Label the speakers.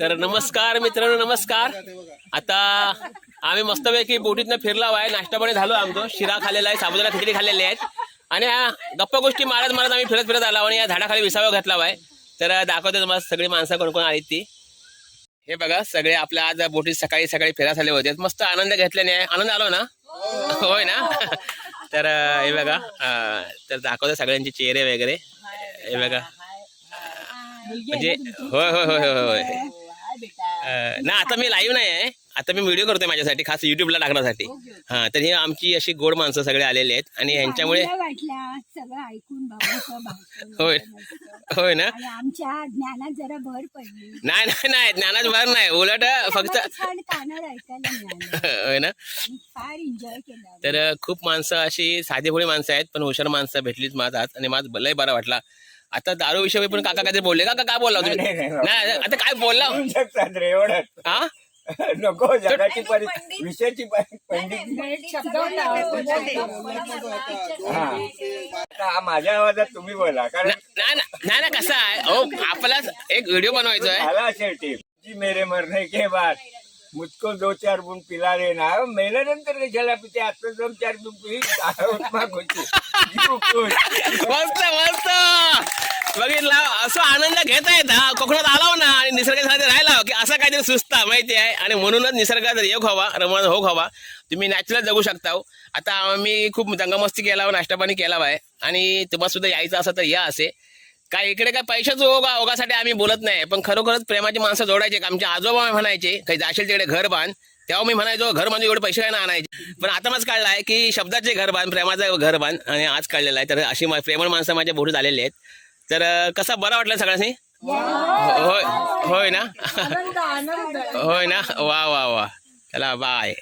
Speaker 1: तर नमस्कार मित्रांनो नमस्कार. आता आम्ही मस्तपैकी बोटीतनं फिरला आहे. नाश्ता पाणी झालो आमचं. शिरा खाल्लेला आहे साबुदाना खिचडी खाल्लेली आहेत. आणि ह्या गप्पा गोष्टी मारत मारत आम्ही फिरत फिरत आलो आणि या झाडाखाली विसावा घातला आहे तर दाखवतो तुम्हाला सगळी माणसं कोण कोण आली ती. हे बघा सगळे आपल्या आज बोटीत सकाळी सकाळी फिरा झाले होते. मस्त आनंद घेतल्याने आनंद आलो ना? होय ना? तर हे बघा तर दाखवतो सगळ्यांचे चेहरे वगैरे. हे बघा. म्हणजे होय होय होय होय होय. ना आता मी लाईव्ह नाही आहे. आता मी व्हिडिओ करतोय माझ्यासाठी खास युट्यूबला टाकण्यासाठी. हा तर ही आमची अशी गोड माणसं सगळे आलेली आहेत आणि
Speaker 2: भाषण
Speaker 1: होय. होय ना?
Speaker 2: आमच्या ज्ञानात जरा भर पडली.
Speaker 1: नाही नाही नाही ज्ञानाच भर नाही. उलट फक्त होय ना? तर खूप माणसं अशी साधेभोळी माणसं आहेत पण हुशार माणसं भेटलीच माझात आणि माझ लय बरा वाटला. आता दारू विषयी पण काका काहीतरी बोलले का का काय बोलला तुम्ही
Speaker 3: नाही, नाही, नाही.
Speaker 1: नाही आता काय बोलला
Speaker 3: होऊ शकतात रे एवढं
Speaker 1: हा
Speaker 3: नको जगाची परि विषयाची परि- पंडित हा आता हा माझ्या आवाजात तुम्ही बोला कारण
Speaker 1: नाही ना- नाही ना कसं आहे अहो आपला एक व्हिडिओ बनवायचा आहे
Speaker 3: असेल जी मेरे मरने के बाद मुझको दो चार बून पिला देना मेल्यानंतर कशाला पिते आता दोन चार बून पिली होती.
Speaker 1: मस्त मस्त बघितला असं आनंद घेता येत कोकणात आलाव ना आणि निसर्गासाठी राहिला की असा काहीतरी सुचता माहिती आहे? आणि म्हणूनच निसर्गाचा योग हवा रमण हो हवा तुम्ही नॅचरल जगू शकता हो. आता आम्ही खूप दंगमस्ती केला नाश्ता पाणी केला आहे आणि तुम्हाला सुद्धा यायचं असं तर या असे. काय इकडे काय पैशाचं ओघा ओघासाठी आम्ही बोलत नाही पण खरोखरच प्रेमाची माणसं जोडायचे आमचे आजोबा म्हणायचे काही जाशील तिकडे घर बांध. तेव्हा मी म्हणायचो घर बांधून एवढे पैसे काय ना आणायचे? पण आता माझं कळलं आहे की शब्दाचे घर बांध प्रेमाचं घर बांध आणि आज कळलेलं आहे. तर अशी प्रेमळ माणसं माझ्या बोटीत आलेले आहेत. तर कसा बरा वाटलं सगळ्यांनी? होय होय ना? होय ना? वा वा वा. चला बाय.